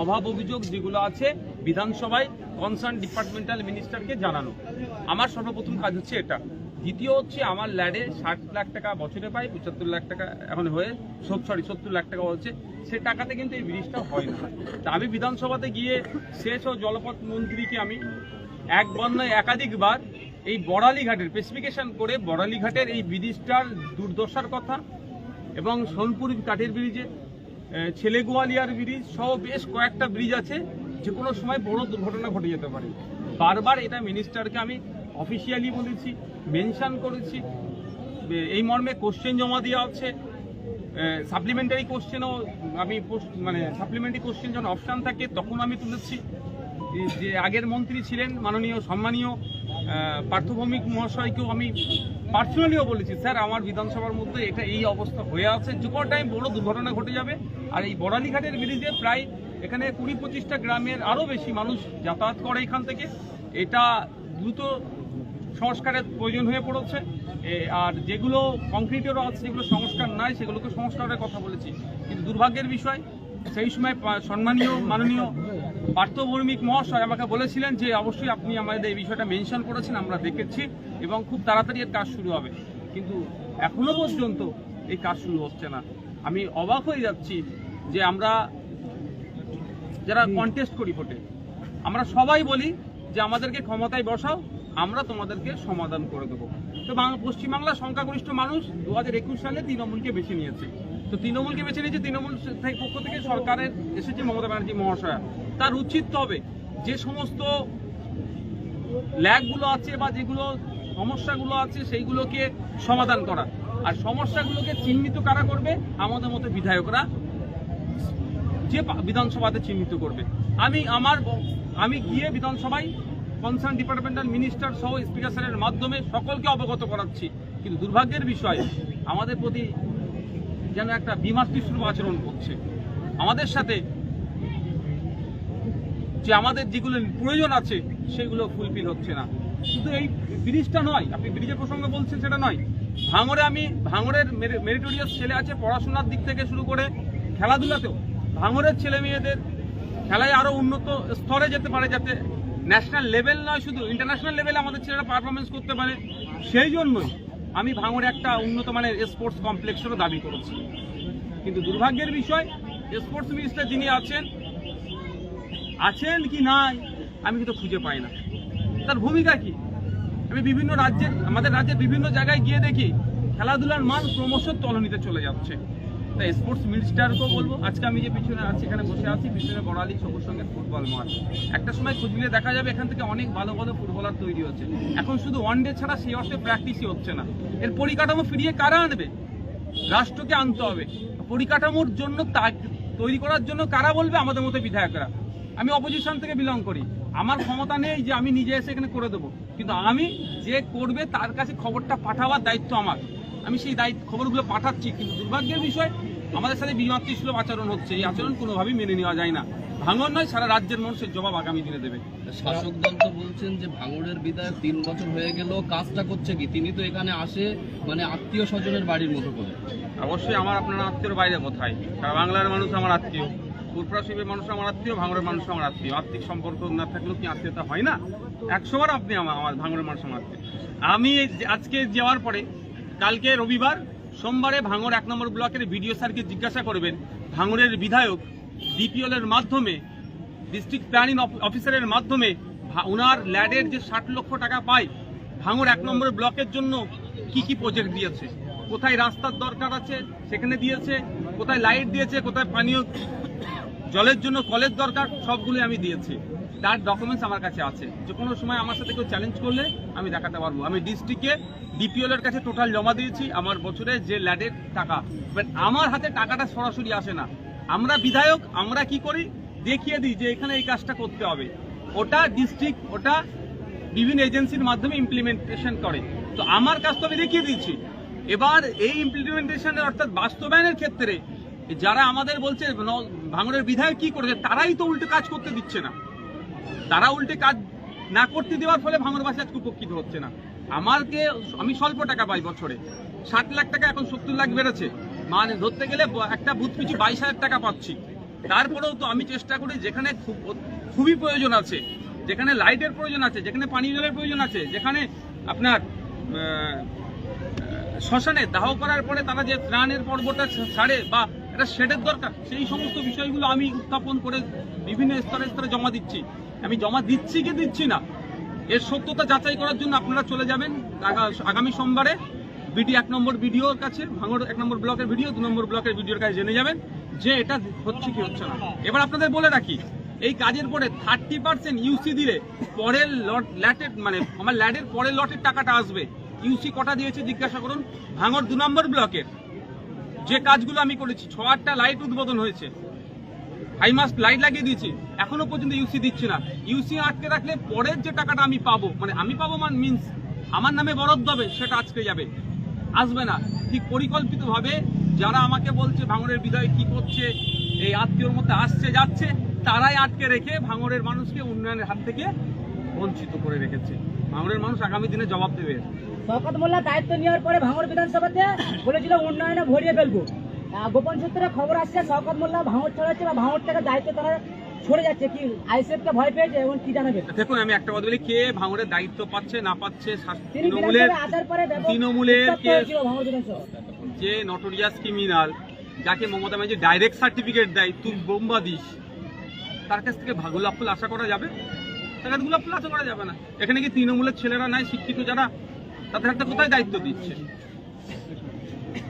অভাব অভিযোগ যেগুলো আছে বিধানসভায় কনসার্ন ডিপার্টমেন্টাল মিনিস্টারকে জানানো। আমার সর্বপ্রথম কাজ হচ্ছে এটা। দ্বিতীয় হচ্ছে আমার ল্যাডে ষাট লাখ টাকা বছরে পাই পঁচাত্তর লাখ টাকা এখন হয়ে সরি সত্তর লাখ টাকা হচ্ছে। সে টাকাতে কিন্তু এই ব্রিজটা হয় না। তা আমি বিধানসভাতে গিয়ে শেষ ও জলপথ মন্ত্রীকে আমি এক নয় একাধিকবার এই বড়ালি ঘাটের স্পেসিফিকেশন করে বড়ালি ঘাটের এই ব্রিজটার দুর্দশার কথা এবং সোনপুর কাঠের ব্রিজে আহ, ছেলেগোয়ালিয়ার ব্রিজ সহ বেশ কয়েকটা ব্রিজ আছে। যে কোনো সময় বড় দুর্ঘটনা ঘটে যেতে পারে। বারবার এটা মিনিস্টারকে আমি অফিসিয়ালি বলেছি মেনশন করেছি। এই মর্মে কোশ্চেন জমা দেওয়া হচ্ছে। সাপ্লিমেন্টারি কোশ্চেনও আমি মানে সাপ্লিমেন্টারি কোশ্চেন যখন অপশান থাকে তখন আমি তুলেছি। যে আগের মন্ত্রী ছিলেন মাননীয় সম্মানীয় পার্থভৌমিক মহাশয়কেও আমি পার্সোনালিও বলেছি, স্যার, আমার বিধানসভার মধ্যে এটা এই অবস্থা হয়ে আছে। যে কোনো টাইম বড় দুর্ঘটনা ঘটে যাবে। আর এই বড়ালিঘাটের ব্রিজে প্রায় এখানে কুড়ি পঁচিশটা গ্রামের আরও বেশি মানুষ যাতায়াত করে এখান থেকে। এটা দ্রুত সংস্কারের প্রয়োজন হয়ে পড়েছে। আর যেগুলো কংক্রিটেরও আছে যেগুলো সংস্কার নাই, সেগুলোকে সংস্কারের কথা বলেছি। কিন্তু দুর্ভাগ্যের বিষয়, সেই সময় সম্মানীয়, মাননীয় পার্থভৌমিক মহাশয় আমাকে বলেছিলেন যে অবশ্যই আপনি আমাদের এই বিষয়টা মেনশন করেছেন, আমরা দেখেছি এবং খুব তাড়াতাড়ি এর কাজ শুরু হবে। কিন্তু এখনও পর্যন্ত এই কাজ শুরু হচ্ছে না। আমি অবাক হয়ে যাচ্ছি যে আমরা যারা কন্টেস্ট করি ভোটে, আমরা সবাই বলি যে আমাদেরকে ক্ষমতায় বসাও, আমরা তোমাদেরকে সমাধান করে দেবো। তো বাং- পশ্চিমবাংলার সংখ্যাগরিষ্ঠ মানুষ দু হাজার একুশ সালে তৃণমূলকে বেছে নিয়েছে। তো তৃণমূলকে বেছে নিয়েছে তৃণমূল পক্ষ থেকে সরকারের এসেছে মমতা ব্যানার্জি মহাশয়া। তার উচিত হবে যে সমস্ত ল্যাগগুলো আছে বা যেগুলো সমস্যাগুলো আছে সেইগুলোকে সমাধান করা। আর সমস্যাগুলোকে চিহ্নিত কারা করবে? আমাদের মতো বিধায়করা যে বিধানসভাতে চিহ্নিত করবে। আমি আমার আমি গিয়ে বিধানসভায় কনসার্ন ডিপার্টমেন্টাল মিনিস্টার সহ স্পিকার স্যারের মাধ্যমে সকলকে অবগত করাচ্ছি। কিন্তু দুর্ভাগ্যের বিষয়, আমাদের প্রতি যেন একটা বিমাতৃস্বরূপ আচরণ করছে। আমাদের সাথে যে আমাদের যেগুলো প্রয়োজন আছে, সেগুলো ফুলফিল হচ্ছে না। শুধু এই ব্রিজটা নয়, আপনি ব্রিজের প্রসঙ্গে বলছেন সেটা নয় ভাঙরে আমি, ভাঙড়ের মেরিটোরিয়াস ছেলে আছে পড়াশোনার দিক থেকে শুরু করে খেলাধুলাতেও। ভাঙরের ছেলে মেয়েদের খেলায় আরও উন্নত স্তরে যেতে পারে যাতে ন্যাশনাল লেভেল নয়, শুধু ইন্টারন্যাশনাল লেভেলে আমাদের ছেলেরা পারফরমেন্স করতে পারে। সেই জন্যই আমি ভাঙরে একটা উন্নত মানের স্পোর্টস কমপ্লেক্সেরও দাবি করেছি। কিন্তু দুর্ভাগ্যের বিষয় স্পোর্টস মিনিস্টার যিনি আছেন আছেন কি নাই, আমি কিন্তু খুঁজে পাই না। তার ভূমিকা কি? আমি বিভিন্ন রাজ্যের আমাদের রাজ্যের বিভিন্ন জায়গায় গিয়ে দেখি, খেলাধুলার মান ক্রমশ তলনিতে চলে যাচ্ছে। তাই স্পোর্টস মিনিস্টারকেও বলব, আজকে আমি যে পিছনে আছি, এখানে বসে আছি, পিছনে বড়ালি, সবুজ সঙ্গে ফুটবল মাঠ। একটা সময় খোঁজ দেখা যাবে, এখান থেকে অনেক ভালো ভালো ফুটবলার তৈরি হচ্ছে। এখন শুধু ওয়ান ডে ছাড়া সেই অর্থে প্র্যাকটিসই হচ্ছে না। এর পরিকাঠামো ফিরিয়ে কারা আনবে? রাষ্ট্রকে আনতে হবে। পরিকাঠামোর জন্য তৈরি করার জন্য কারা বলবে? আমাদের মতো বিধায়করা। আমি অপোজিশন থেকে বিলং করি। আমার ক্ষমতা নেই যে আমি নিজে এসে এখানে করে দেবো। কিন্তু আমি যে করবে তার কাছে খবরটা পাঠাবার দায়িত্ব আমার। আমি সেই দায়িত্ব খবরগুলো পাঠাচ্ছি। কিন্তু দুর্ভাগ্যের বিষয় আমাদের সাথে বিমাতৃসুলভ আচরণ হচ্ছে। এই আচরণ কোনোভাবেই মেনে নেওয়া যায় না। ভাঙন নয় সারা রাজ্যের মানুষের জবাব আগামী দিনে দেবে। শাসক দল তো বলছেন যে ভাঙড়ের বিদায় তিন বছর হয়ে গেল কাজটা করছে কি? তিনি তো এখানে আসে মানে আত্মীয় স্বজনের বাড়ির মতো করে। অবশ্যই আমার আপনার আত্মীয়র বাইরে কোথায়? সারা বাংলার মানুষ আমার আত্মীয়। শিবের মানুষ আমার আত্মীয়, ভাঙড়ের মানুষ আমার আত্মীয়। আত্মিক সম্পর্ক না থাকলেও কি আত্মীয়তা হয় না? একশো বার আপনি আমার আমার ভাঙড়ের মানুষ আমার আত্মীয়। আমি আজকে যাওয়ার পরে, কালকে রবিবার, সোমবারে ভাঙড় এক নম্বর ব্লকের বিডিও স্যারকে জিজ্ঞাসা করবেন, ভাঙড়ের বিধায়ক ডিপিএল এর মাধ্যমে, ডিস্ট্রিক্ট প্ল্যানিং অফিসারের মাধ্যমে ওনার ল্যাডের যে ষাট লক্ষ টাকা পায়, ভাঙড় এক নম্বর ব্লকের জন্য কি কি প্রজেক্ট দিয়েছে? কোথায় রাস্তার দরকার আছে, সেখানে দিয়েছে, কোথায় লাইট দিয়েছে, কোথায় পানীয় জলের জন্য কলের দরকার সবগুলি আমি দিয়েছি। তার ডকুমেন্টস আমার কাছে আছে। যে কোনো সময় আমার সাথে কেউ চ্যালেঞ্জ করলে আমি দেখাতে পারব। আমি ডিস্ট্রিক্টে ডিপিএল এর কাছে টোটাল জমা দিয়েছি। আমার বছরে যে ল্যাডের টাকা বাট আমার হাতে টাকাটা সরাসরি আসে না। আমরা বিধায়ক, আমরা কি করি? দেখিয়ে দিই যে এখানে এই কাজটা করতে হবে। ওটা ডিস্ট্রিক্ট ওটা বিভিন্ন এজেন্সির মাধ্যমে ইমপ্লিমেন্টেশন করে। তো আমার কাজ তো আমি দেখিয়ে দিয়েছি। এবার এই ইমপ্লিমেন্টেশনের অর্থাৎ বাস্তবায়নের ক্ষেত্রে যারা আমাদের বলছে ভাঙড়ের বিধায়ক কি করেছে তারাই তো উল্টো কাজ করতে দিচ্ছে না। তারা উল্টে কাজ না করতে দেওয়ার ফলে ভাঙড়বাসী আজকে উপকৃত হচ্ছে না। আমারকে আমি স্বল্প টাকা পাই বছরে। ষাট লাখ টাকা, এখন সত্তর লাখ বেড়েছে। মানে ধরতে গেলে একটা বুথ পিছু বাইশ হাজার টাকা পাচ্ছি। তারপরেও তো আমি চেষ্টা করি, যেখানে খুব, খুবই প্রয়োজন আছে, যেখানে লাইটের প্রয়োজন আছে, যেখানে পানীয় জলের প্রয়োজন আছে, যেখানে আপনার শ্মশানে দাহ করার পরে তারা যে ত্রাণের পর্বটা ছাড়ে বা একটা শেডের দরকার। সেই সমস্ত বিষয়গুলো আমি উত্থাপন করে বিভিন্ন স্তরে স্তরে জমা দিচ্ছি। আমি জমা দিচ্ছি কি দিচ্ছি না? এর সত্যতা যাচাই করার জন্য আপনারা চলে যাবেন আগামী সোমবারে। বিডি এক নম্বর ভিডিওর কাছে, ভাঙড় এক নম্বর ব্লকের ভিডিও দু নম্বর ব্লকের ভিডিওর কাছে জেনে যাবেন যে এটা হচ্ছে কি হচ্ছে না। এবার আপনাদের বলে রাখি, এই কাজের পরে থার্টি পার্সেন্ট ইউসি দিলে পরের লট ল্যাটের মানে আমার ল্যাডের পরের লটের টাকাটা আসবে। ইউসি কটা দিয়েছে জিজ্ঞাসা করুন। ভাঙড় দু নম্বর ব্লকের। যে কাজগুলো আমি করেছি, ছ আটটা লাইট উদ্বোধন হয়েছে। হাই মাস্ক লাইট লাগিয়ে দিয়েছি, এখনও পর্যন্ত ইউসি দিচ্ছে না। ইউসি আটকে রাখলে পরের যে টাকাটা আমি পাবো মানে আমি পাবো মান মিন্স আমার নামে বরাদ্দ হবে, সেটা আজকে যাবে। আসবে না। ঠিক পরিকল্পিতভাবে যারা আমাকে বলছে ভাঙড়ের বিধায়ক কি করছে, এই আত্মীয়র মধ্যে আসছে, যাচ্ছে, তারাই আটকে রেখে ভাঙড়ের মানুষকে উন্নয়নের হাত থেকে বঞ্চিত করে রেখেছে। ভাঙড়ের মানুষ আগামী দিনে জবাব দেবে। শওকত মোল্লা দায়িত্ব নেওয়ার পরে ভাঙড় বিধানসভাতে বলেছিল উন্নয়নে ভরিয়ে ফেলব। গোপন সূত্রে খবর আসছে শওকত মোল্লা ভাঙড় ছড়াচ্ছে বা ভাঙড় থেকে দায়িত্ব তারা সরে যাচ্ছে। কি আইসিএফ কে ভয় পেয়েছে এবং কি জানাবে? দেখুন আমি একটা কথা বলি কে ভাঙড়ের দায়িত্ব পাচ্ছে না পাচ্ছে তৃণমূলের তৃণমূলের যে নটোরিয়াস ক্রিমিনাল যাকে মমতা ব্যানার্জি ডাইরেক্ট সার্টিফিকেট দেয় তুই বোম্বা দিস তার কাছ থেকে গোলাপ ফুল আশা করা যাবে? তার কাছে গোলাপ ফুল আশা করা যাবে না। এখানে কি তৃণমূলের ছেলেরা নাই শিক্ষিত যারা? তাদের একটা কোথায় দায়িত্ব দিচ্ছে?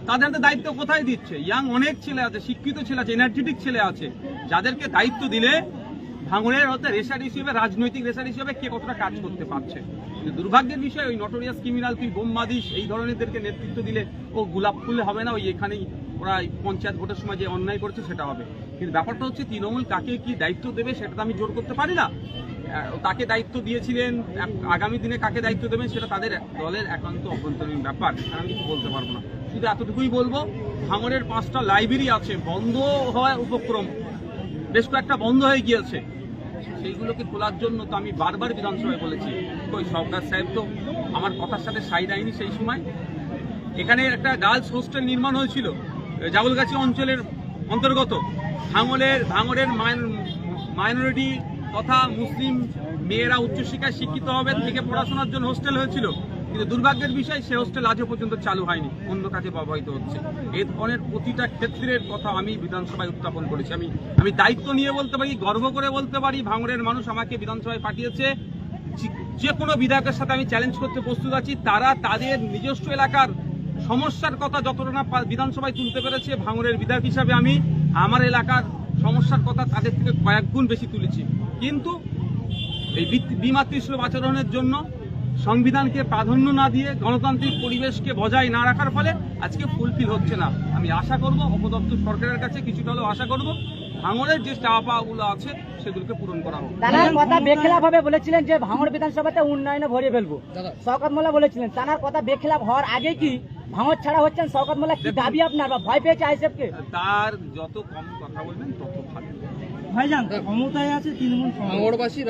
তাদের একটা দায়িত্ব কোথায় দিচ্ছে? ইয়াং অনেক ছেলে আছে, শিক্ষিত ছেলে আছে এনার্জেটিক ছেলে আছে, যাদেরকে দায়িত্ব দিলে ভাঙনের হতে রেশার হিসেবে, রাজনৈতিক রেশার হিসেবে কে কতটা কাজ করতে পারছে? দুর্ভাগ্যের বিষয়, ওই নটোরিয়াস ক্রিমিনাল তুই বোম্বা দিস এই ধরনেরদেরকে নেতৃত্ব দিলে ও গোলাপ ফুলে হবে না, ওই এখানেই ওরা পঞ্চায়েত ভোটের সময় যে অন্যায় করছে সেটা হবে। কিন্তু ব্যাপারটা হচ্ছে, তৃণমূল কাকে কি দায়িত্ব দেবে সেটা তো আমি জোর করতে পারি না। তাকে দায়িত্ব দিয়েছিলেন আগামী দিনে কাকে দায়িত্ব দেবেন সেটা তাদের দলের একান্ত অভ্যন্তরীণ ব্যাপার। আমি কিছু বলতে পারব না। শুধু এতটুকুই বলব, ভাঙড়ের পাঁচটা লাইব্রেরি আছে, বন্ধ হওয়ার উপক্রম। বেশ কয়েকটা বন্ধ হয়ে গিয়েছে। সেইগুলোকে খোলার জন্য তো আমি বারবার বিধানসভায় বলেছি। ওই সরকার সাহেব তো আমার কথার সাথে সাই দেয়নি সেই সময়। এখানে একটা গার্লস হোস্টেল নির্মাণ হয়েছিল জাগলগাছি অঞ্চলের অন্তর্গত। ভাঙলের ভাঙড়ের মাইনরিটি তথা মুসলিম মেয়েরা উচ্চশিক্ষায় শিক্ষিত হবে, থেকে পড়াশোনার জন্য হোস্টেল হয়েছিল। কিন্তু দুর্ভাগ্যের বিষয়, সে হোস্টেল আজও পর্যন্ত চালু হয়নি অন্য কাজে ব্যবহৃত হচ্ছে। এই ধরনের প্রতিটা ক্ষেত্রের কথা আমি বিধানসভায় উত্থাপন করেছি। আমি আমি দায়িত্ব নিয়ে বলতে পারি, গর্ব করে বলতে পারি, ভাঙড়ের মানুষ আমাকে বিধানসভায় পাঠিয়েছে। যে- কোনো বিধায়কের সাথে আমি চ্যালেঞ্জ করতে প্রস্তুত আছি। তারা তাদের নিজস্ব এলাকার সমস্যার কথা যতটা না বিধানসভায় তুলতে পেরেছে, ভাঙড়ের বিধায়ক হিসাবে আমি, আমার এলাকার সমস্যার কথা তাদের থেকে কয়েক গুণ বেশি তুলেছি। কিন্তু এই বি- বিমাতৃসুলভ আচরণের জন্য সংবিধানকে প্রাধান্য না দিয়ে গণতান্ত্রিক পরিবেশকে বজায় না রাখার ফলে আজকে ফুলফিল হচ্ছে না। আমি আশা করব অপদপ্তর সরকারের কাছে কিছুটা হলেও আশা করব ভাঙড়ের যে চাওয়া পাওয়াগুলো আছে সেগুলোকে পূরণ করা হোক। তার কথা বেখেলাপ ভাবে বলেছিলেন যে ভাঙড় বিধানসভাতে উন্নয়নে ভরিয়ে ফেলব। শওকত মোল্লা বলেছিলেন তার কথা বেখেলাপ হওয়ার আগে কি ভাঙড় ছাড়া হচ্ছেন শওকত মোল্লা? কি দাবি আপনার বা ভয় পেয়েছে আইসিএফ কে? তার যত কম কথা বলবেন তত ভালো। ভাইজান ক্ষমতায় আছে তৃণমূল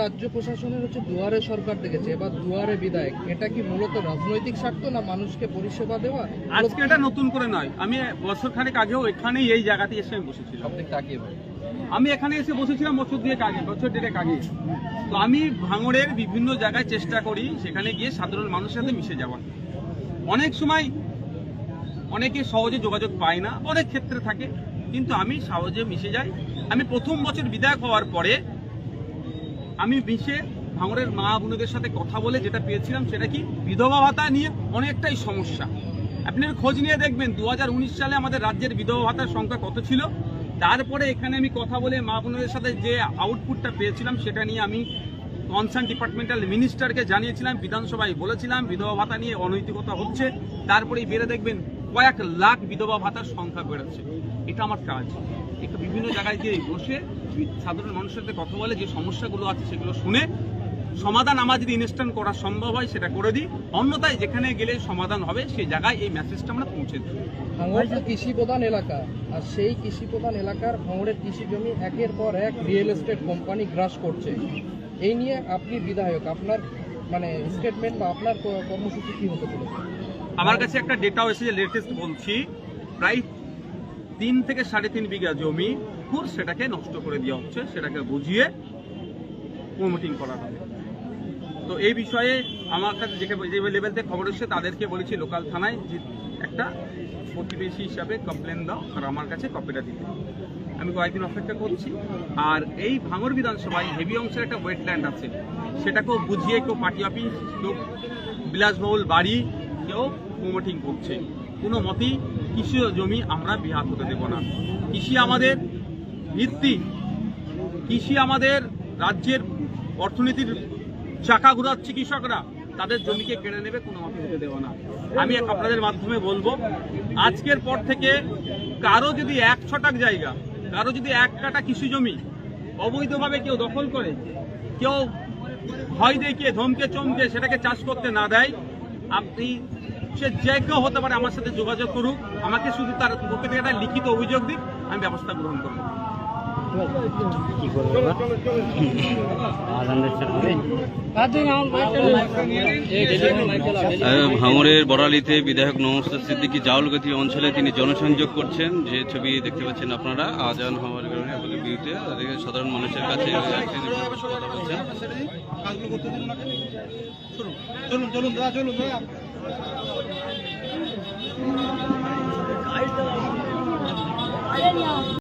রাজ্য প্রশাসনের হচ্ছে দুয়ারে সরকার দেখেছে এবার দুয়ারে বিধায়ক এটা কি মূলত রাজনৈতিক স্বার্থ না মানুষকে পরিষেবা দেওয়া? আজকে এটা নতুন করে নয়। আমি বছর খানেক আগেও এখানেই এই জায়গাতে এসে আমি বসেছিলাম। তাকিয়ে। আমি এখানে এসে বসেছিলাম বছর দুয়েক আগে বছর দেড়েক আগে। তো আমি ভাঙড়ের বিভিন্ন জায়গায় চেষ্টা করি সেখানে গিয়ে সাধারণ মানুষের সাথে মিশে যাওয়ার। অনেক সময় অনেকে সহজে যোগাযোগ পায় না অনেক ক্ষেত্রে থাকে। কিন্তু আমি সহজে মিশে যাই। আমি প্রথম বছর বিধায়ক হওয়ার পরে আমি মিশে ভাঙড়ের মা বোনদের সাথে কথা বলে যেটা পেয়েছিলাম সেটা কি? বিধবা ভাতা নিয়ে অনেকটাই সমস্যা। আপনি এর খোঁজ নিয়ে দেখবেন দু হাজার উনিশ সালে আমাদের রাজ্যের বিধবা ভাতার সংখ্যা কত ছিল? তারপরে এখানে আমি কথা বলে মা বোনদের সাথে যে আউটপুটটা পেয়েছিলাম সেটা নিয়ে আমি কনসার্ন ডিপার্টমেন্টাল মিনিস্টারকে জানিয়েছিলাম, বিধানসভায় বলেছিলাম, বিধবা ভাতা নিয়ে অনৈতিকতা হচ্ছে। তারপরেই বেড়ে দেখবেন কয়েক লাখ বিধবা ভাতার সংখ্যা বেড়েছে। এটা আমার কাজ। একটু বিভিন্ন জায়গায় গিয়ে বসে সাধারণ মানুষের সাথে কথা বলে যে সমস্যাগুলো আছে সেগুলো শুনে সমাধান আমার যদি ইনস্ট্যান্ট করা সম্ভব হয়, সেটা করে দিই। অন্যথায় যেখানে গেলে সমাধান হবে, সেই জায়গায় এই মেসেজটা আমরা পৌঁছে দিই ভাঙড় কৃষি প্রধান এলাকা, আর সেই কৃষি প্রধান এলাকার ভাঙড়ের কৃষি জমি একের পর এক রিয়েল এস্টেট কোম্পানি গ্রাস করছে। এই নিয়ে আপনি বিধায়ক, আপনার মানে স্টেটমেন্ট বা আপনার কর্মসূচি কি হতে চলেছে? আমার কাছে একটা ডেটাও এসেছে লেটেস্ট বলছি, প্রায় তিন থেকে সাড়ে তিন বিঘা জমি পুকুর সেটাকে নষ্ট করে দেওয়া হচ্ছে, সেটাকে বুঝিয়ে প্রমোটিং করা হবে। তো এই বিষয়ে আমার কাছে যে যে লেভেল থেকে খবর এসেছে, তাদেরকে বলেছি লোকাল থানায় যে একটা প্রতিবেশী হিসাবে কমপ্লেন দাও, আর আমার কাছে কপিটা দিতে। আমি কয়েকদিন অপেক্ষা করছি। আর এই ভাঙর বিধানসভায় হেভি অংশের একটা ওয়েটল্যান্ড আছে, সেটাকেও বুঝিয়ে কেউ পার্টি অফিস কেউ বিলাসবহুল বাড়ি, কেউ প্রমোটিং করছে কোনো মতেই কৃষি জমি আমরা বিহাত হতে দেব না। কৃষি আমাদের ভিত্তি। কৃষি আমাদের রাজ্যের অর্থনীতির চাকা ঘুরাচ্ছে কৃষকরা। তাদের জমিকে কেড়ে নেবে কোনো মতে হতে দেবো না। আমি আপনাদের মাধ্যমে বলব, আজকের পর থেকে কারও যদি এক ছটাক জায়গা, কারও যদি এক কাটা কৃষি জমি অবৈধভাবে কেউ দখল করে, কেউ ভয় দেখিয়ে ধমকে চমকে সেটাকে চাষ করতে না দেয়, আপনি সে যে কেউ হতে পারে আমার সাথে যোগাযোগ করুক আমাকে শুধু তার পক্ষ থেকে একটা লিখিত অভিযোগ দিক আমি ব্যবস্থা গ্রহণ করব আহ, ভাঙড়ের বড়ালিতে বিধায়ক নমস্কার সিদ্দিকী জাউলগতি অঞ্চলে তিনি জনসংযোগ করছেন যে ছবি দেখতে পাচ্ছেন আপনারা আজান হওয়ার কারণে আপনাদের বিরুদ্ধে সাধারণ মানুষের কাছে কথা বলছেন চলুন চলুন চলুন Aynen ya.